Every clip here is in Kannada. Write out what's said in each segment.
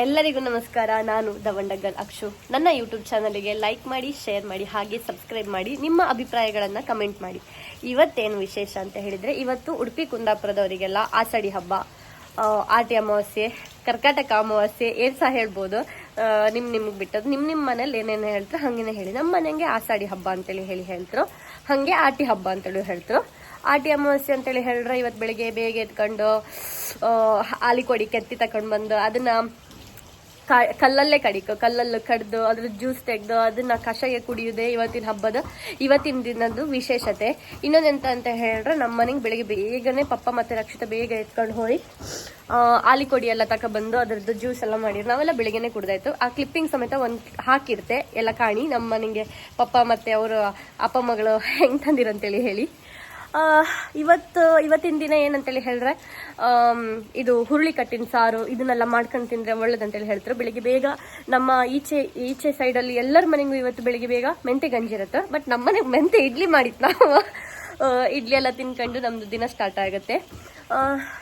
ಎಲ್ಲರಿಗೂ ನಮಸ್ಕಾರ. ನಾನು ದವಂಡಗಲ್ ಅಕ್ಷು. ನನ್ನ ಯೂಟ್ಯೂಬ್ ಚಾನಲ್ಗೆ ಲೈಕ್ ಮಾಡಿ ಶೇರ್ ಮಾಡಿ, ಹಾಗೆ ಸಬ್ಸ್ಕ್ರೈಬ್ ಮಾಡಿ, ನಿಮ್ಮ ಅಭಿಪ್ರಾಯಗಳನ್ನು ಕಮೆಂಟ್ ಮಾಡಿ. ಇವತ್ತೇನು ವಿಶೇಷ ಅಂತ ಹೇಳಿದರೆ, ಇವತ್ತು ಉಡುಪಿ ಕುಂದಾಪುರದವರಿಗೆಲ್ಲ ಆಸಡಿ ಹಬ್ಬ ಆಟಿ ಅಮಾವಾಸ್ಯೆ, ಕರ್ಕಾಟಕ ಅಮಾವಾಸ್ಯೆ, ಏನು ಸಹ ಹೇಳ್ಬೋದು. ನಿಮ್ಮ ನಿಮ್ಗೆ ಬಿಟ್ಟದ್ದು ನಿಮ್ಮ ನಿಮ್ಮ ಮನೇಲಿ ಏನೇನು ಹೇಳ್ತಾರೆ ಹಾಗೇನೆ ಹೇಳಿ. ನಮ್ಮ ಮನೆಗೆ ಆಸಾಡಿ ಹಬ್ಬ ಅಂತೇಳಿ ಹೇಳಿ ಹೇಳ್ತರು. ಹಾಗೆ ಆಟಿ ಹಬ್ಬ ಅಂತೇಳಿ ಹೇಳ್ತರು. ಆಟಿ ಅಮಾವಾಸ್ಯೆ ಅಂತೇಳಿ ಹೇಳಿದ್ರೆ ಇವತ್ತು ಬೆಳಿಗ್ಗೆ ಬೇಗ ಎತ್ಕೊಂಡು ಆಲಿಕೊಡಿ ಕೆತ್ತಿ ತಗೊಂಡು ಬಂದು ಅದನ್ನ ಕಲ್ಲಲ್ಲೇ ಕಡಿಕ, ಕಲ್ಲಲ್ಲಿ ಕಡ್ದು ಅದ್ರ ಜ್ಯೂಸ್ ತೆಗೆದು, ಅದನ್ನ ಕಷಾಯ ಕುಡಿಯೋದೇ ಇವತ್ತಿನ ಹಬ್ಬದ, ಇವತ್ತಿನ ದಿನದ್ದು ವಿಶೇಷತೆ. ಇನ್ನೊಂದೆಂತ ಅಂತ ಹೇಳಿದ್ರೆ ನಮ್ಮ ಮನೆಗೆ ಬೆಳಿಗ್ಗೆ ಬೇಗನೆ ಪಪ್ಪ ಮತ್ತೆ ರಕ್ಷಿತ ಬೇಗ ಎತ್ಕೊಂಡು ಹೋಗಿ ಆಲಿಕೊಡಿ ಎಲ್ಲ ತಗೊಬಂದು ಅದ್ರದ್ದು ಜ್ಯೂಸ್ ಎಲ್ಲ ಮಾಡಿದ್ರು ನಾವೆಲ್ಲ ಬೆಳಿಗ್ಗೆನೆ ಕುಡ್ದಾಯ್ತು. ಆ ಕ್ಲಿಪ್ಪಿಂಗ್ ಸಮೇತ ಒಂದು ಹಾಕಿರ್ತೆ, ಎಲ್ಲ ಕಾಣಿ ನಮ್ಮ ಮನೆಗೆ ಪಪ್ಪ ಮತ್ತೆ ಅವರು ಅಪ್ಪ ಮಗಳು ಹೆಂಗ್ ತಂದಿರಂತೇಳಿ ಹೇಳಿ. ಇವತ್ತು, ಇವತ್ತಿನ ದಿನ ಏನಂತೇಳಿ ಹೇಳಿದ್ರೆ ಇದು ಹುರುಳಿ ಕಟ್ಟಿನ ಸಾರು, ಇದನ್ನೆಲ್ಲ ಮಾಡ್ಕೊಂಡು ತಿಂದರೆ ಒಳ್ಳೇದಂತೇಳಿ ಹೇಳ್ತಾರೆ. ಬೆಳಿಗ್ಗೆ ಬೇಗ ನಮ್ಮ ಈಚೆ ಈಚೆ ಸೈಡಲ್ಲಿ ಎಲ್ಲರ ಮನೆಗೂ ಇವತ್ತು ಬೆಳಿಗ್ಗೆ ಬೇಗ ಮೆಂತೆ ಗಂಜಿ ಇರುತ್ತೆ. ಬಟ್ ನಮ್ಮ ಮನೆಗೆ ಮೆಂತೆ ಇಡ್ಲಿ ಮಾಡಿತ್ತು ನಾವು. ಇಡ್ಲಿ ಎಲ್ಲ ತಿನ್ಕೊಂಡು ನಮ್ದು ದಿನ ಸ್ಟಾರ್ಟ್ ಆಗುತ್ತೆ.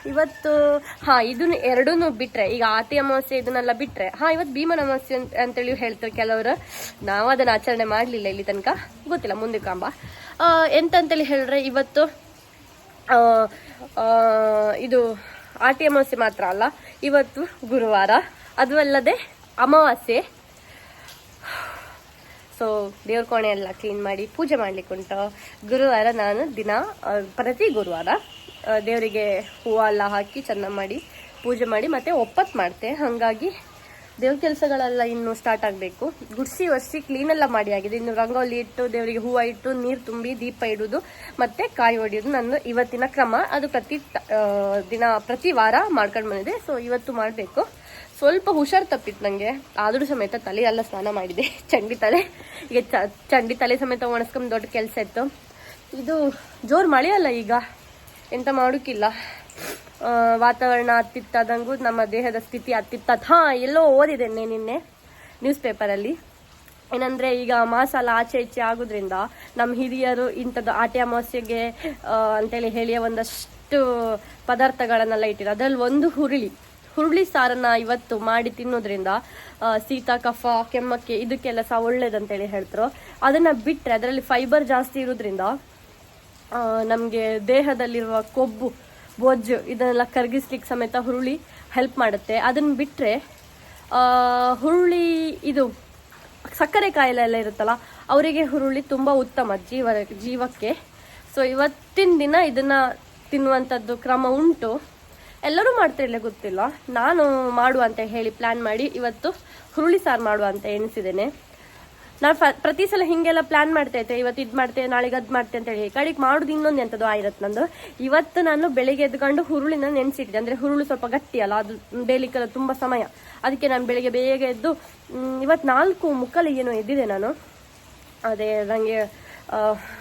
ಇವತ್ತು, ಹಾ, ಇದನ್ನ ಎರಡೂ ಬಿಟ್ರೆ, ಈಗ ಆತಿ ಅಮಾವಾಸ್ಯೆ ಇದನ್ನೆಲ್ಲ ಬಿಟ್ರೆ, ಹಾ, ಇವತ್ತು ಭೀಮನ ಅಮಾವಾಸ್ಯೆ ಅಂತ- ಅಂತೇಳಿ ಹೇಳ್ತಾರೆ ಕೆಲವರು. ನಾವು ಅದನ್ನ ಆಚರಣೆ ಮಾಡಲಿಲ್ಲ ಇಲ್ಲಿ ತನಕ. ಗೊತ್ತಿಲ್ಲ, ಮುಂದೆ ಕಾಂಬ. ಎಂತ ಎಂತಂತೇಳಿ ಹೇಳಿದ್ರೆ ಇವತ್ತು ಇದು ಆಟಿ ಅಮಾವಾಸ್ಯೆ ಮಾತ್ರ ಅಲ್ಲ, ಇವತ್ತು ಗುರುವಾರ. ಅದು ಅಲ್ಲದೆ ಅಮಾವಾಸ್ಯೆ. ಸೊ ದೇವ್ರ ಕೋಣೆ ಎಲ್ಲ ಕ್ಲೀನ್ ಮಾಡಿ ಪೂಜೆ ಮಾಡ್ಲಿಕ್ಕೆ ಉಂಟು. ಗುರುವಾರ ನಾನು ದಿನ ಪ್ರತಿ ಗುರುವಾರ ದೇವರಿಗೆ ಹೂವು ಎಲ್ಲ ಹಾಕಿ ಚೆನ್ನಾಗಿ ಮಾಡಿ ಪೂಜೆ ಮಾಡಿ ಮತ್ತೆ ಒಪ್ಪತ್ ಮಾಡ್ತೆ. ಹಾಗಾಗಿ ದೇವ್ರ ಕೆಲಸಗಳೆಲ್ಲ ಇನ್ನು ಸ್ಟಾರ್ಟ್ ಆಗಬೇಕು. ಗುಡಿಸಿ ಒರೆಸಿ ಕ್ಲೀನ್ ಎಲ್ಲ ಮಾಡಿ ಆಗಿದೆ. ಇನ್ನು ರಂಗೋಲಿ ಇಟ್ಟು, ದೇವರಿಗೆ ಹೂವು ಇಟ್ಟು, ನೀರು ತುಂಬಿ ದೀಪ ಇಡೋದು, ಮತ್ತೆ ಕಾಯಿ ಹೊಡೆಯೋದು ನನ್ನ ಇವತ್ತಿನ ಕ್ರಮ. ಅದು ಪ್ರತಿ ದಿನ ಪ್ರತಿ ವಾರ ಮಾಡ್ಕೊಂಡು ಬಂದಿದೆ. ಸೊ ಇವತ್ತು ಮಾಡಬೇಕು. ಸ್ವಲ್ಪ ಹುಷಾರು ತಪ್ಪಿತ್ತು ನನಗೆ ಆದರೂ ಸಮೇತ ತಲೆ ಎಲ್ಲ ಸ್ನಾನ ಮಾಡಿದೆ. ಚಂಡಿ ತಲೆ. ಈಗ ಚಂಡಿ ತಲೆ ಸಮೇತ ಒಣಸ್ಕೊಂಡು ದೊಡ್ಡ ಕೆಲಸ ಇತ್ತು. ಇದು ಜೋರು ಮಳೆ ಅಲ್ಲ ಈಗ. ಎಂತ ಮಾಡೋಕ್ಕಿಲ್ಲ ವಾತಾವರಣ ಅತ್ತಿತ್ತಾದಂಗೂ ನಮ್ಮ ದೇಹದ ಸ್ಥಿತಿ ಅತ್ತಿತ್ತ. ಹಾ, ಎಲ್ಲೋ ಓದಿದೆ ನಿನ್ನೆ ನ್ಯೂಸ್ ಪೇಪರಲ್ಲಿ. ಏನಂದ್ರೆ ಈಗ ಮಾಸಾಲ ಆಚೆ ಈಚೆ ಆಗೋದ್ರಿಂದ ನಮ್ಮ ಹಿರಿಯರು ಇಂಥದ್ದು ಆಟೆ ಅಮಾವಾಸ್ಯೆಗೆ ಅಂತೇಳಿ ಹೇಳಿಯ ಒಂದಷ್ಟು ಪದಾರ್ಥಗಳನ್ನೆಲ್ಲ ಇಟ್ಟಿರು ಅದ್ರಲ್ಲಿ ಒಂದು ಹುರುಳಿ. ಹುರುಳಿ ಸಾರನ್ನ ಇವತ್ತು ಮಾಡಿ ತಿನ್ನೋದ್ರಿಂದ ಸೀತ ಶೀತ ಕಫ, ಕೆಮ್ಮಕ್ಕೆ ಇದಕ್ಕೆಲ್ಲ ಸಹ ಒಳ್ಳೇದಂತೇಳಿ ಹೇಳ್ತಾರೆ ಅದನ್ನ ಬಿಟ್ಟರೆ ಅದರಲ್ಲಿ ಫೈಬರ್ ಜಾಸ್ತಿ ಇರೋದ್ರಿಂದ ನಮಗೆ ದೇಹದಲ್ಲಿರುವ ಕೊಬ್ಬು, ಬೊಜ್ಜು ಇದನ್ನೆಲ್ಲ ಕರಗಿಸ್ಲಿಕ್ಕೆ ಸಮೇತ ಹುರುಳಿ ಹೆಲ್ಪ್ ಮಾಡುತ್ತೆ. ಅದನ್ನ ಬಿಟ್ಟರೆ ಹುರುಳಿ ಇದು ಸಕ್ಕರೆ ಕಾಯಿಲೆ ಎಲ್ಲ ಇರುತ್ತಲ್ಲ, ಅವರಿಗೆ ಹುರುಳಿ ತುಂಬ ಉತ್ತಮ ಜೀವ, ಜೀವಕ್ಕೆ. ಸೊ ಇವತ್ತಿನ ದಿನ ಇದನ್ನು ತಿನ್ನುವಂಥದ್ದು ಕ್ರಮ ಉಂಟು. ಎಲ್ಲರೂ ಮಾಡ್ತಿರಲಿಲ್ಲ ಗೊತ್ತಿಲ್ಲ. ನಾನು ಮಾಡುವ ಅಂತ ಹೇಳಿ ಪ್ಲ್ಯಾನ್ ಮಾಡಿ ಇವತ್ತು ಹುರುಳಿ ಸಾರು ಮಾಡುವ ಅಂತ ಎಣಿಸಿದ್ದೇನೆ. ನಾನು ಪ್ರತಿ ಸಲ ಹಿಂಗೆಲ್ಲ ಪ್ಲ್ಯಾನ್ ಮಾಡ್ತಾ ಇದ್ದೆ. ಇವತ್ತು ಇದು ಮಾಡ್ತೆ, ನಾಳೆಗೆ ಅದು ಮಾಡ್ತೆ ಅಂತ ಹೇಳಿ. ಕಡೆಗೆ ಮಾಡೋದು ಇನ್ನೊಂದು ಎಂಥದ್ದು ಆಗಿರತ್ತೆ ನಂದು. ಇವತ್ತು ನಾನು ಬೆಳಿಗ್ಗೆ ಎದ್ಕೊಂಡು ಹುರುಳಿನ ನೆನೆಸಿಟ್ಟಿದ್ದೆ. ಅಂದರೆ ಹುರುಳು ಸ್ವಲ್ಪ ಗಟ್ಟಿ ಅಲ್ಲ, ಅದು ಬೇಲಿಕ್ಕೆಲ್ಲ ತುಂಬ ಸಮಯ. ಅದಕ್ಕೆ ನಾನು ಬೆಳಿಗ್ಗೆ ಬೇಗ ಎದ್ದು ಇವತ್ತು ನಾಲ್ಕು ಮುಕ್ಕಲಿಗೆ ಏನೋ ಎದ್ದಿದೆ ನಾನು. ಅದೇ ನನಗೆ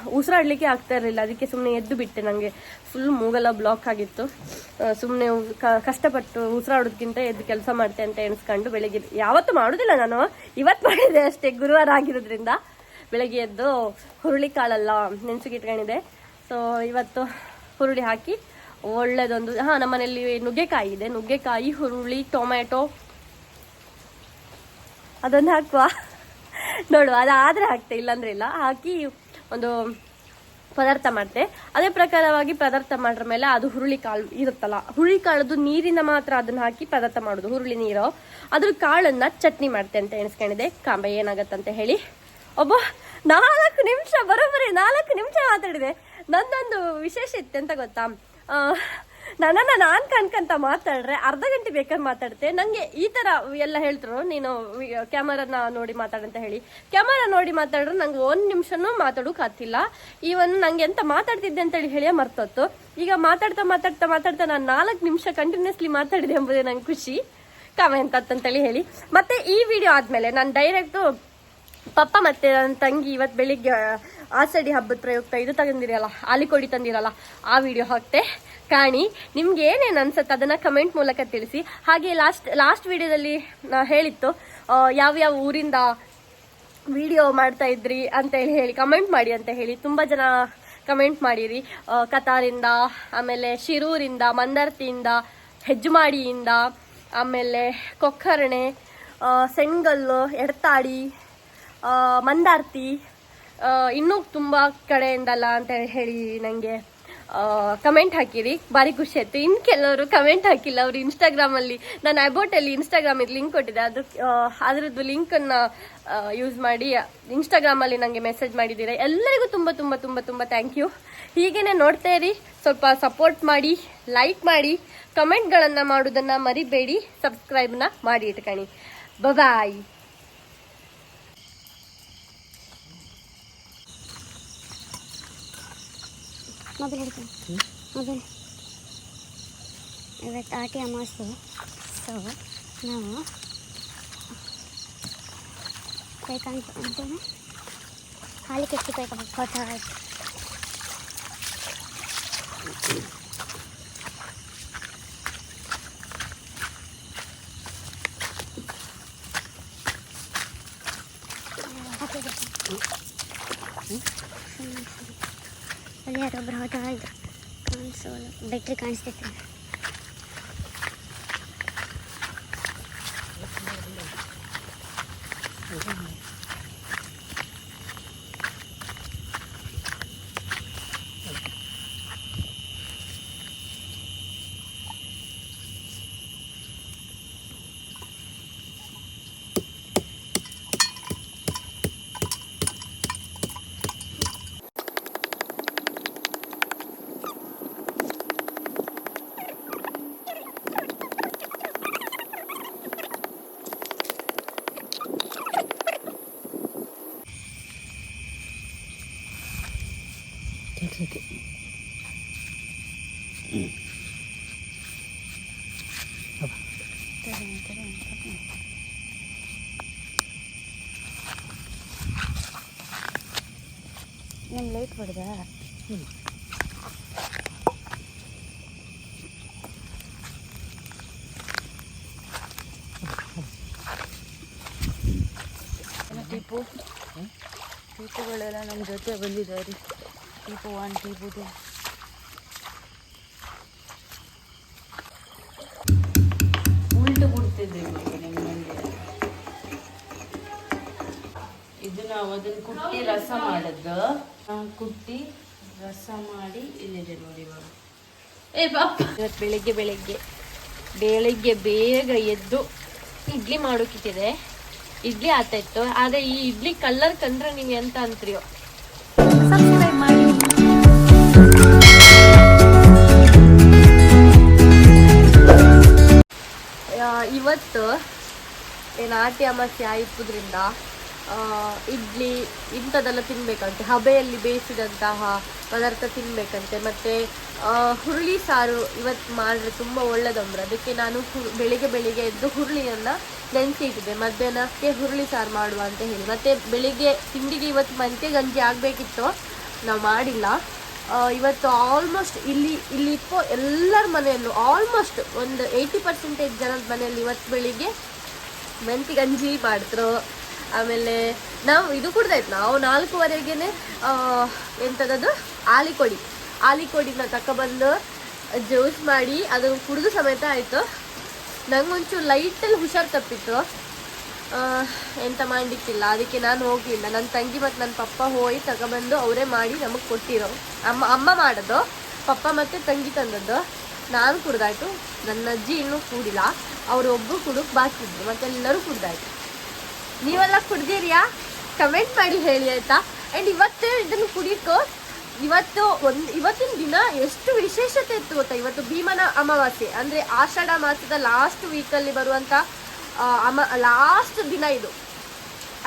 ಉಸಿರಾಡ್ಲಿಕ್ಕೆ ಆಗ್ತಾ ಇರಲಿಲ್ಲ. ಅದಕ್ಕೆ ಸುಮ್ಮನೆ ಎದ್ದು ಬಿಟ್ಟೆ. ನನಗೆ ಫುಲ್ ಮೂಗೆಲ್ಲ ಬ್ಲಾಕ್ ಆಗಿತ್ತು. ಸುಮ್ಮನೆ ಕಷ್ಟಪಟ್ಟು ಉಸಿರಾಡೋದಕ್ಕಿಂತ ಎದ್ದು ಕೆಲಸ ಮಾಡ್ತೆ ಅಂತ ಎಣಿಸ್ಕೊಂಡು ಬೆಳಗ್ಗೆ ಯಾವತ್ತು ಮಾಡೋದಿಲ್ಲ ನಾನು. ಇವತ್ತು ಮಾಡಿದೆ ಅಷ್ಟೇ. ಗುರುವಾರ ಆಗಿರೋದ್ರಿಂದ ಬೆಳಗ್ಗೆ ಎದ್ದು ಹುರುಳಿ ಕಾಳೆಲ್ಲ ನೆನ್ಸಿಗಿಟ್ಕೊಂಡಿದೆ ಸೊ ಇವತ್ತು ಹುರುಳಿ ಹಾಕಿ ಒಳ್ಳೇದೊಂದು ಹಾಂ, ನಮ್ಮನೇಲಿ ನುಗ್ಗೆಕಾಯಿ ಇದೆ. ನುಗ್ಗೆಕಾಯಿ, ಹುರುಳಿ, ಟೊಮ್ಯಾಟೊ. ಅದೊಂದು ಹಾಕುವ. ನೋಡುವ. ಅದಾದರೆ ಹಾಕ್ತೆ. ಇಲ್ಲಾಂದ್ರೆ ಇಲ್ಲ. ಹಾಕಿ ಒಂದು ಪದಾರ್ಥ ಮಾಡಿದೆ ಅದೇ ಪ್ರಕಾರವಾಗಿ ಪದಾರ್ಥ ಮಾಡ್ರ ಮೇಲೆ ಅದು ಹುರುಳಿ ಕಾಳು ಇರುತ್ತಲ್ಲ, ಹುರುಳಿ ಕಾಳದು ನೀರಿನ ಮಾತ್ರ ಅದನ್ನ ಹಾಕಿ ಪದಾರ್ಥ ಮಾಡೋದು, ಹುರುಳಿ ನೀರು. ಅದ್ರ ಕಾಳನ್ನ ಚಟ್ನಿ ಮಾಡ್ತೆ ಅಂತ ಎಣಿಸ್ಕೊಂಡಿದೆ. ಕಾಂಬೆ ಏನಾಗತ್ತಂತ ಹೇಳಿ. ಒಬ್ಬ ನಾಲ್ಕು ನಿಮಿಷ, ಬರೋಬ್ಬರಿ ನಾಲ್ಕು ನಿಮಿಷ ಮಾತಾಡಿದೆ. ನಂದೊಂದು ವಿಶೇಷ ಇತ್ತು ಅಂತ ಗೊತ್ತಾ ನನ್ನನ್ನ ನಾನ್ ಕಣ್ಕಂತ ಮಾತಾಡ್ರೆ ಅರ್ಧ ಗಂಟೆ ಬೇಕಾದ್ರೆ ಮಾತಾಡ್ತೆ. ನಂಗೆ ಈ ತರ ಎಲ್ಲ ಹೇಳ್ತರು, ನೀನು ಕ್ಯಾಮರಾನ ನೋಡಿ ಮಾತಾಡಂತ ಹೇಳಿ. ಕ್ಯಾಮರಾ ನೋಡಿ ಮಾತಾಡ್ರೆ ನಂಗೆ ಒಂದ್ ನಿಮಿಷನೂ ಮಾತಾಡೋಕ್ ಆಗ್ತಿಲ್ಲ. ಈವನ್ ನಂಗೆ ಎಂತ ಮಾತಾಡ್ತಿದ್ದೆ ಅಂತೇಳಿ ಹೇಳಿ ಮರ್ತೊತ್ತು ಈಗ ಮಾತಾಡ್ತಾ ಮಾತಾಡ್ತಾ ಮಾತಾಡ್ತಾ ನಾನು ನಾಲ್ಕು ನಿಮಿಷ ಕಂಟಿನ್ಯೂಸ್ಲಿ ಮಾತಾಡಿದೆ ಎಂಬುದೇ ನಂಗೆ ಖುಷಿ. ಕಾಮೆಂಟ್ ಅಂತೇಳಿ ಹೇಳಿ ಮತ್ತೆ ಈ ವಿಡಿಯೋ ಆದ್ಮೇಲೆ ನಾನು ಡೈರೆಕ್ಟ್ ಪಪ್ಪ ಮತ್ತೆ ನನ್ನ ತಂಗಿ ಇವತ್ತು ಬೆಳಿಗ್ಗೆ ಆಷಾಢಿ ಹಬ್ಬದ ಪ್ರಯುಕ್ತ ಇದು ತಂದಿರಲ್ಲ ಆಲಿಕೊಡಿ ತಂದಿರಲ್ಲ, ಆ ವಿಡಿಯೋ ಹಾಕ್ತೆ. ಕಾಣಿ, ನಿಮ್ಗೆ ಏನೇನು ಅನ್ಸುತ್ತೆ ಅದನ್ನ ಕಮೆಂಟ್ ಮೂಲಕ ತಿಳಿಸಿ. ಹಾಗೆ ಲಾಸ್ಟ್ ಲಾಸ್ಟ್ ವಿಡಿಯೋದಲ್ಲಿ ಹೇಳಿತ್ತು ಯಾವ ಯಾವ್ಯಾವ ಊರಿಂದ ವಿಡಿಯೋ ಮಾಡ್ತಾ ಇದ್ರಿ ಅಂತ ಹೇಳಿ ಹೇಳಿ ಕಮೆಂಟ್ ಮಾಡಿ ಅಂತ ಹೇಳಿ. ತುಂಬ ಜನ ಕಮೆಂಟ್ ಮಾಡಿರಿ. ಕತಾರಿಂದ, ಆಮೇಲೆ ಶಿರೂರಿಂದ, ಮಂದರ್ತಿಯಿಂದ, ಹೆಜ್ಮಾಡಿಯಿಂದ, ಆಮೇಲೆ ಕೊಕ್ಕರಣೆ ಸೆಂಗಲ್ಲು, ಎಡ್ತಾಡಿ ಮಂದಾರ್ತಿ ಇನ್ನೂ ತುಂಬ ಕಡೆಯಿಂದಲ್ಲ ಅಂತ ಹೇಳಿ ನನಗೆ ಕಮೆಂಟ್ ಹಾಕಿರಿ. ಭಾರಿ ಖುಷಿ ಆಯ್ತು. ಇನ್ನು ಕೆಲವರು ಕಮೆಂಟ್ ಹಾಕಿಲ್ಲ. ಅವರು ಇನ್ಸ್ಟಾಗ್ರಾಮಲ್ಲಿ ನಾನು ಅಬೌಟಲ್ಲಿ ಇನ್ಸ್ಟಾಗ್ರಾಮಿಗೆ ಲಿಂಕ್ ಕೊಟ್ಟಿದ್ದೆ. ಅದು ಅದರದ್ದು ಲಿಂಕನ್ನು ಯೂಸ್ ಮಾಡಿ ಇನ್ಸ್ಟಾಗ್ರಾಮಲ್ಲಿ ನನಗೆ ಮೆಸೇಜ್ ಮಾಡಿದ್ದೀರಾ. ಎಲ್ಲರಿಗೂ ತುಂಬ ತುಂಬ ತುಂಬ ತುಂಬ ಥ್ಯಾಂಕ್ ಯು ಹೀಗೇನೆ ನೋಡ್ತಾ ಇರಿ. ಸ್ವಲ್ಪ ಸಪೋರ್ಟ್ ಮಾಡಿ ಲೈಕ್ ಮಾಡಿ ಕಮೆಂಟ್ಗಳನ್ನು ಮಾಡೋದನ್ನು ಮರಿಬೇಡಿ. ಸಬ್ಸ್ಕ್ರೈಬ್ನ ಮಾಡಿ ಇಟ್ಕೊಳ್ಳಿ ಬಾಯ್ ಮೊಬೈಲ್ ಹಿಡ್ಕೊಂಡು ಮೊಬೈಲ್ ಇವತ್ತು ಆಟಿ ಅಮಾವಾಸ್ಯೆ ಸೊ ನಾವು ಕೈ ಕಾಣಿಸ್ ಅಂತೇನೆ ಹಾಲು ಕೆತ್ತಿ ಕೈ ಗೊತ್ತಾಯ್ತು ಅಲ್ಲಿ ಯಾರೊಬ್ರು ಹೋಗ್ತಾ ಇದ್ರು ಕಾಣಿಸೋಲ್ಲ. ಬೆಟ್ರಿ ಕಾಣಿಸ್ತೈತೆ ನಿಮ್ಮ ಲೈಟ್ ಹೊಡೆದಾ ಟಿಪ್ಪು ನಮ್ಮ ಜೊತೆ ಬಂದಿದ್ದಾರೆ ಟೀಪು ಒನ್ ಟಿಪ್ಪು ಟು. ಉಲ್ಟು ಕೊಡ್ತಿದ್ದೆ ಇವರಿಗೆ ನಿಮ್ಮಲ್ಲಿ ಇದು ಅದನ್ನು ಕುಟ್ಟಿ ರಸ ಮಾಡದ್ದು. ಕುಟ್ಟಿ ರಸ ಮಾಡಿ ಇಲ್ಲಿದೆ ನೋಡಿ ಇವಾಗ. ಏ ಪಾಪ ಇವತ್ತು ಬೆಳಿಗ್ಗೆ ಬೆಳಿಗ್ಗೆ ಬೆಳಿಗ್ಗೆ ಬೇಗ ಎದ್ದು ಇಡ್ಲಿ ಮಾಡೋಕಿಟ್ಟಿದೆ ಇಡ್ಲಿ ಆತಾಯ್ತು ಆದ್ರೆ ಈ ಇಡ್ಲಿ ಕಲರ್ ಕಂಡ್ರೆ ನೀವು ಎಂತ ಅಂತೀರೋ ಸಬ್ಸ್ಕ್ರೈಬ್ ಮಾಡಿ. ಆ, ಇವತ್ತು ಏನು ಆಟಿ ಅಮಾಸೆ ಆಯಿಪುದ್ರಿಂದ ಇಡ್ಲಿ ಇಂಥದ್ದೆಲ್ಲ ತಿನ್ಬೇಕಂತೆ. ಹಬೆಯಲ್ಲಿ ಬೇಯಿಸಿದಂತಹ ಪದಾರ್ಥ ತಿನ್ನಬೇಕಂತೆ ಮತ್ತೆ ಹುರುಳಿ ಸಾರು ಇವತ್ತು ಮಾಡಿದ್ರೆ ತುಂಬ ಒಳ್ಳೆಯದಂದ್ರೆ ಅದಕ್ಕೆ ನಾನು ಹುರು ಬೆಳಿಗ್ಗೆ ಬೆಳಿಗ್ಗೆ ಎದ್ದು ಹುರುಳಿಯನ್ನು ನೆನೆಸಿ ಇಟ್ಟಿದ್ದೆ ಮಧ್ಯಾಹ್ನಕ್ಕೆ ಹುರುಳಿ ಸಾರು ಮಾಡುವ ಅಂತ ಹೇಳಿ. ಮತ್ತೆ ಬೆಳಿಗ್ಗೆ ತಿಂಡಿಗೆ ಇವತ್ತು ಮೆಂತ್ಯ ಗಂಜಿ ಆಗಬೇಕಿತ್ತು, ನಾವು ಮಾಡಿಲ್ಲ. ಇವತ್ತು ಆಲ್ಮೋಸ್ಟ್ ಇಲ್ಲಿ ಇಲ್ಲಿ ಇಪ್ಪೋ ಎಲ್ಲರ ಮನೆಯಲ್ಲೂ ಆಲ್ಮೋಸ್ಟ್ ಒಂದು ಏಯ್ಟಿ ಪರ್ಸೆಂಟೇಜ್ ಜನದ ಮನೆಯಲ್ಲಿ ಇವತ್ತು ಬೆಳಿಗ್ಗೆ ಮೆಂತಿ ಗಂಜಿ ಮಾಡಿದ್ರು. ಆಮೇಲೆ ನಾವು, ಇದು ಕುಡ್ದಾಯ್ತು. ನಾವು ನಾಲ್ಕುವರೆಗೇನೆ ಎಂಥದ್ದು ಆಲಿಕೊಡಿ. ಆಲಿಕೊಡಿನ ತಗೊಬಂದು ಜ್ಯೂಸ್ ಮಾಡಿ ಅದು ಕುಡಿದು ಸಮೇತ ಆಯಿತು. ನಂಗೊಂಚೂರು ಲೈಟಲ್ಲಿ ಹುಷಾರು ತಪ್ಪಿತ್ತು. ಎಂತ ಮಾಡಲಿಕ್ಕಿಲ್ಲ. ಅದಕ್ಕೆ ನಾನು ಹೋಗಲಿಲ್ಲ. ನನ್ನ ತಂಗಿ ಮತ್ತು ನನ್ನ ಪಪ್ಪ ಹೋಗಿ ತಗೊಬಂದು ಅವರೇ ಮಾಡಿ ನಮಗೆ ಕೊಟ್ಟಿರೋ. ಅಮ್ಮ ಅಮ್ಮ ಮಾಡೋದು. ಪಪ್ಪ ಮತ್ತು ತಂಗಿ ತಂದದ್ದು. ನಾನು ಕುಡ್ದಾಯ್ತು. ನನ್ನ ಅಜ್ಜಿ ಇನ್ನೂ ಕೂಡಿಲ್ಲ. ಅವರು ಒಬ್ಬರು ಕುಡುಕ್ ಬಾಕಿದ್ರು. ಮತ್ತೆಲ್ಲರೂ ಕುಡ್ದಾಯ್ತು. ನೀವೆಲ್ಲ ಕುಡ್ದಿರಿಯಾ ಕಮೆಂಟ್ ಮಾಡಿ ಹೇಳಿ ಆಯ್ತಾ? ಆ್ಯಂಡ್ ಇವತ್ತೇ ಇದನ್ನು ಕುಡಿಯೋಕ್ಕೋ ಇವತ್ತು ಒಂದು ಇವತ್ತಿನ ದಿನ ಎಷ್ಟು ವಿಶೇಷತೆ ಇತ್ತು ಗೊತ್ತಾ? ಇವತ್ತು ಭೀಮನ ಅಮಾವಾಸ್ಯೆ. ಅಂದರೆ ಆಷಾಢ ಮಾಸದ ಲಾಸ್ಟ್ ವೀಕಲ್ಲಿ ಬರುವಂಥ ಅಮ ಲಾಸ್ಟ್ ದಿನ ಇದು.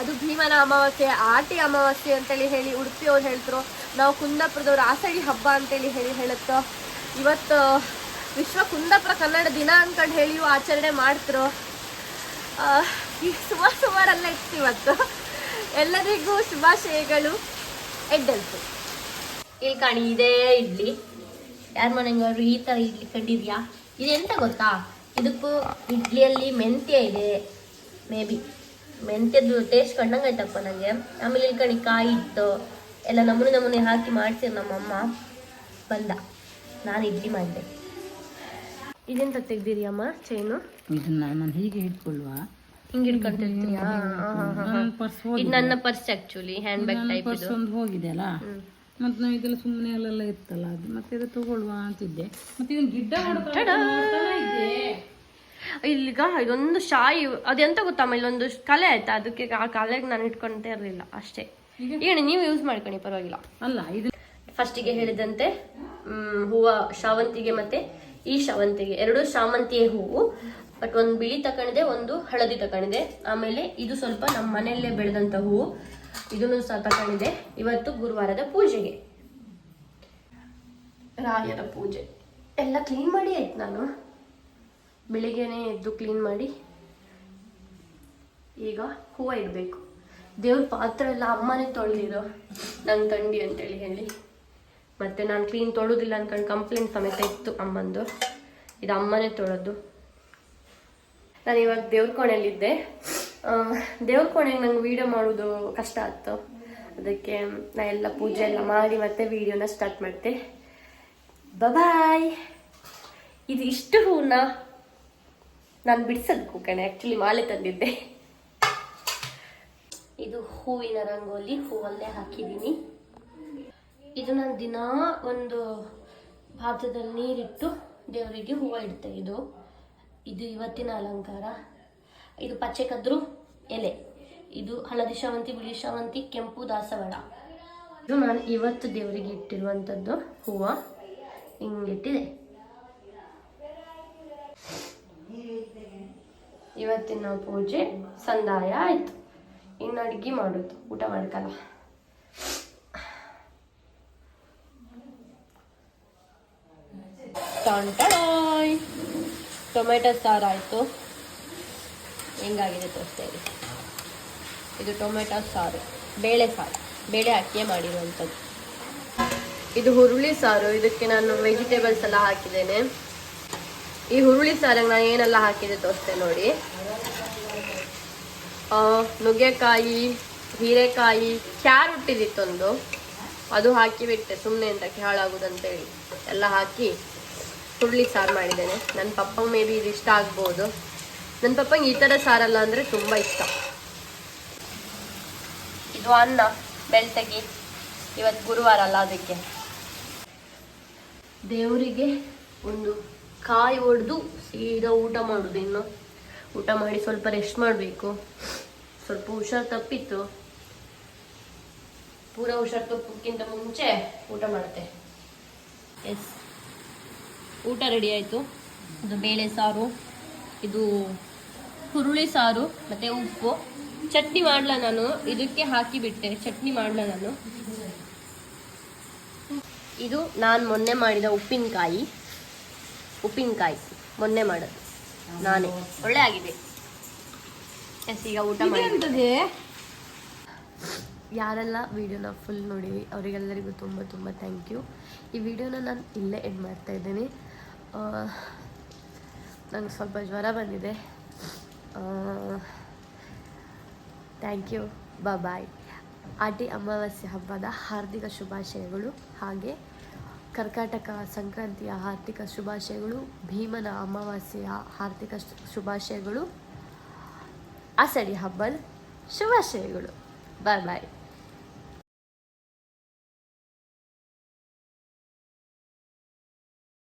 ಅದು ಭೀಮನ ಅಮಾವಾಸ್ಯೆ, ಆಟಿ ಅಮಾವಾಸ್ಯೆ ಅಂತೇಳಿ ಹೇಳಿ ಉಡುಪಿಯವ್ರು ಹೇಳ್ತರು ನಾವು ಕುಂದಾಪುರದವ್ರು ಆಸಡಿ ಹಬ್ಬ ಅಂತೇಳಿ ಹೇಳಿ ಹೇಳುತ್ತೋ. ಇವತ್ತು ವಿಶ್ವ ಕುಂದಾಪುರ ಕನ್ನಡ ದಿನ ಅಂದ್ಕೊಂಡು ಹೇಳಿಯೂ ಆಚರಣೆ ಮಾಡ್ತರು. ಈ ಸುಮಾರು ಸುಮಾರೆಲ್ಲ ಇತ್ತು ಇವತ್ತು. ಎಲ್ಲರಿಗೂ ಶುಭಾಶಯಗಳು. ಎಡ್ಡೆಲ್ತು ಇಲ್ಲಿ ಕಾಣಿ ಇದೇ ಇಡ್ಲಿ. ಯಾರ ಮನೆಗಾದ್ರು ಈ ಥರ ಇಡ್ಲಿ ಕಂಡಿದ್ಯಾ? ಇದೆಂತ ಗೊತ್ತಾ? ಇದಕ್ಕೂ ಇಡ್ಲಿಯಲ್ಲಿ ಮೆಂತ್ಯ ಇದೆ. ಮೇ ಬಿ ಮೆಂತ್ಯದ್ದು ಟೇಸ್ಟ್ ಕಂಡಂಗೆ ಆಯ್ತಪ್ಪ ನನಗೆ ಆಮೇಲೆ ಇಲ್ಲಿ ಕಣಿ ಕಾಯಿ ಇತ್ತು. ಎಲ್ಲ ನಮೂನೆ ನಮೂನೆ ಹಾಕಿ ಮಾಡ್ತೀರಿ ನಮ್ಮಮ್ಮ. ಬಂದ. ನಾನು ಇಡ್ಲಿ ಮಾಡಿದೆ. ಇದೆಂತ ತೆಗ್ದಿರಿ ಅಮ್ಮ ಚೈನು ಇದನ್ನ ನಾನು ಹೀಗೆ ಇಟ್ಕೊಳ್ಳುವ ಹಿಂಗೆ ಹಿಡ್ಕೊಂತಿರ್ತೀಯಾ ನನ್ನ ಪರ್ಸ್ ಇದು ನನ್ನ purse actually handbag type purse ಇದು. ಒಂದು ಹೋಗಿದೆ ಅಲ್ಲ? ಮತ್ತೆ ನಾವು ಇದೆಲ್ಲ ಸುಮ್ಮನೆ ಅಲ್ಲೆಲ್ಲ ಇತ್ತಲ್ಲ ಅದು ಮತ್ತೆ ಇದು ತಗೊಳ್ಳುವ ಅಂತಿದ್ದೆ. ಮತ್ತೆ ಇದನ್ನ ಗಿಡ್ಡ ಮಾಡ್ಕೊಂಡು ನೋಡ್ತಾನೆ ಇದ್ದೆ. ಇಲ್ಲಿಗ ಇದೊಂದು ಶಾಯಿ ಅದೆಂತ ಗೊತ್ತಮ್ಮ ಇಲ್ಲೊಂದು ಕಲೆ ಆಯ್ತಾ? ಅದಕ್ಕೆ ಆ ಕಲೆಗೆ ನಾನು ಇಟ್ಕೊಂತೇ ಇರಲಿಲ್ಲ ಅಷ್ಟೇ. ಏನು ನೀವು ಯೂಸ್ ಮಾಡ್ಕೊಳ್ಳಿ ಪರವಾಗಿಲ್ಲ. ಅಲ್ಲ ಇದು ಫಸ್ಟಿಗೆ ಹೇಳಿದಂತೆ ಹ್ಮ್ ಹೂವ ಶಾವಂತಿಗೆ ಮತ್ತೆ ಈ ಶಾವಂತಿಗೆ ಎರಡು ಶಾವಂತಿಗೆ ಹೂವು. ಬಟ್ ಒಂದು ಬಿಳಿ ತಕೊಂಡಿದೆ ಒಂದು ಹಳದಿ ತಕೊಂಡಿದೆ ಆಮೇಲೆ ಇದು ಸ್ವಲ್ಪ ನಮ್ಮ ಮನೆಯಲ್ಲೇ ಬೆಳೆದಂತ ಹೂವು. ಇದನ್ನು ಸಹ ತಕೊಂಡಿದೆ ಇವತ್ತು ಗುರುವಾರದ ಪೂಜೆಗೆ. ರಾಯರ ಪೂಜೆ. ಎಲ್ಲ ಕ್ಲೀನ್ ಮಾಡಿ ಆಯ್ತು ನಾನು. ಬೆಳಿಗ್ಗೆನೆ ಎದ್ದು ಕ್ಲೀನ್ ಮಾಡಿ ಈಗ ಹೂವು ಇಡಬೇಕು. ದೇವ್ರ ಪಾತ್ರ ಎಲ್ಲ ಅಮ್ಮನೇ ತೊಳೆದಿರೋ ನನ್ನ ತಂಡಿ ಅಂತೇಳಿ ಹೇಳಿ. ಮತ್ತೆ ನಾನು ಕ್ಲೀನ್ ತೊಳೋದಿಲ್ಲ ಅನ್ಕೊಂಡು ಕಂಪ್ಲೇಂಟ್ ಸಮೇತ ಇತ್ತು ಅಮ್ಮಂದು. ಇದು ಅಮ್ಮನೇ ತೊಳೆದು. ನಾನು ಇವಾಗ ದೇವ್ರ ಕೋಣೆಯಲ್ಲಿದ್ದೆ. ದೇವ್ರ ಕೋಣೆಗೆ ನಂಗೆ ವಿಡಿಯೋ ಮಾಡೋದು ಕಷ್ಟ ಆಯ್ತು ಅದಕ್ಕೆ ನಾ ಎಲ್ಲ ಪೂಜೆ ಎಲ್ಲ ಮಾಡಿ ಮತ್ತೆ ವಿಡಿಯೋನ ಸ್ಟಾರ್ಟ್ ಮಾಡ್ತೆ. ಬಾಯ್ ಇದು ಇಷ್ಟು ಹೂನ ನಾನು ಬಿಡಿಸೋದಕ್ಕೂ ಕಣೆ ಆ್ಯಕ್ಚುಲಿ ಮಾಲೆ ತಂದಿದ್ದೆ. ಇದು ಹೂವಿನ ರಂಗೋಲಿ, ಹೂವಲ್ಲೇ ಹಾಕಿದ್ದೀನಿ. ಇದು ನಾನು ದಿನಾ ಒಂದು ಪಾತ್ರದಲ್ಲಿ ನೀರಿಟ್ಟು ದೇವರಿಗೆ ಹೂವು ಇಡ್ತೆ, ಇದು. ಇದು ಇವತ್ತಿನ ಅಲಂಕಾರ. ಇದು ಪಚ್ಚೆ ಕದ್ರು ಎಲೆ. ಇದು ಹಳದಿ ಶಾವಂತಿ ಬಿಳಿ ಶಾವಂತಿ ಕೆಂಪು ದಾಸವಾಳ. ಇದು ನಾನು ಇವತ್ತು ದೇವರಿಗೆ ಇಟ್ಟಿರುವಂಥದ್ದು ಹೂವು. ಹಿಂಗಿಟ್ಟಿದೆ ಇವತ್ತಿನ ಪೂಜೆ ಸಂದಾಯ ಆಯಿತು. ಇನ್ನು ಅಡುಗೆ ಮಾಡೋದು. ಊಟ ಮಾಡ್ಕಲ್ಲ. ಟೊಂಟಡಾಯ್ ಟೊಮೆಟೊ ಸಾರು ಆಯಿತು. ಹೆಂಗಾಗಿದೆ ತೋರಿಸ್ತಾ ಇದೆ ಇದು ಟೊಮೆಟೊ ಸಾರು. ಬೇಳೆ ಸಾರು. ಬೇಳೆ ಹಾಕಿಯೇ ಮಾಡಿರುವಂಥದ್ದು. ಇದು ಹುರುಳಿ ಸಾರು. ಇದಕ್ಕೆ ನಾನು ವೆಜಿಟೇಬಲ್ಸ್ ಎಲ್ಲ ಹಾಕಿದ್ದೇನೆ. ಈ ಹುರುಳಿ ಸಾರಿಗೆ ನಾನು ಏನೆಲ್ಲ ಹಾಕಿದೆ ತೋರಿಸ್ತೆ ನೋಡಿ. ನುಗ್ಗೆಕಾಯಿ, ಹೀರೆಕಾಯಿ, ಕ್ಯಾರೆಟ್ ಹುಟ್ಟಿದಿತ್ತೊಂದು ಅದು ಹಾಕಿ ಬಿಟ್ಟೆ. ಸುಮ್ಮನೆ ಅಂತ ಹಾಳಾಗುದಂತೇಳಿ. ಎಲ್ಲ ಹಾಕಿ ಹುರುಳಿ ಸಾರು ಮಾಡಿದ್ದೇನೆ. ನನ್ನ ಪಪ್ಪಂಗೆ ಮೇ ಬಿ ಇದು ಇಷ್ಟ ಆಗ್ಬೋದು. ನನ್ನ ಪಪ್ಪಂಗೆ ಈ ಥರ ಸಾರಲ್ಲ ಅಂದರೆ ತುಂಬ ಇಷ್ಟ. ಇದು ಅನ್ನ, ಬೆಳ್ತಗಿ. ಇವತ್ತು ಗುರುವಾರ ಅಲ್ಲ ಅದಕ್ಕೆ. ದೇವರಿಗೆ ಒಂದು ಕಾಯಿ ಹೊಡೆದು ಸೀದಾ ಊಟ ಮಾಡೋದು ಇನ್ನು. ಊಟ ಮಾಡಿ ಸ್ವಲ್ಪ ರೆಸ್ಟ್ ಮಾಡಬೇಕು. ಸ್ವಲ್ಪ ಹುಷಾರು ತಪ್ಪಿತ್ತು. ಪೂರ ಹುಷಾರು ತಪ್ಪಕ್ಕಿಂತ ಮುಂಚೆ ಊಟ ಮಾಡುತ್ತೆ. ಎಸ್ ಊಟ ರೆಡಿ ಆಯಿತು. ಇದು ಬೇಳೆ ಸಾರು ಇದು ಹುರುಳಿ ಸಾರು ಮತ್ತು ಉಪ್ಪು. ಚಟ್ನಿ ಮಾಡಲ ನಾನು? ಇದಕ್ಕೆ ಹಾಕಿಬಿಟ್ಟೆ. ಚಟ್ನಿ ಮಾಡಲ ನಾನು? ಇದು ನಾನು ಮೊನ್ನೆ ಮಾಡಿದ ಉಪ್ಪಿನಕಾಯಿ. ಉಪ್ಪಿನಕಾಯಿ. ಮೊನ್ನೆ ಮಾಡೋದು. ನಾನೇ. ಒಳ್ಳೆ ಆಗಿದೆ. ಎಸ್ ಈಗ ಊಟ ಮಾಡಿ. ಯಾರೆಲ್ಲ ವಿಡಿಯೋನ ಫುಲ್ ನೋಡಿ ಅವರಿಗೆಲ್ಲರಿಗೂ ತುಂಬ ತುಂಬ ಥ್ಯಾಂಕ್ ಯು ಈ ವಿಡಿಯೋನ ನಾನು ಇಲ್ಲೇ ಎಂಡ್ ಮಾಡ್ತಾ ಇದ್ದೀನಿ. ನಂಗೆ ಸ್ವಲ್ಪ ಜ್ವರ ಬಂದಿದೆ. ಥ್ಯಾಂಕ್ ಯು ಬಾಯ್ ಆಟಿ ಅಮಾವಾಸ್ಯೆ ಹಬ್ಬದ ಹಾರ್ದಿಕ ಶುಭಾಶಯಗಳು ಹಾಗೆ ಕರ್ಕಾಟಕ ಸಂಕ್ರಾಂತಿಯ ಹಾರ್ದಿಕ ಶುಭಾಶಯಗಳು, ಭೀಮನ ಅಮಾವಾಸ್ಯೆಯ ಹಾರ್ದಿಕ ಶುಭಾಶಯಗಳು ಆಸಡಿ ಹಬ್ಬದ ಶುಭಾಶಯಗಳು. ಬಾಯ್ ಬಾಯ್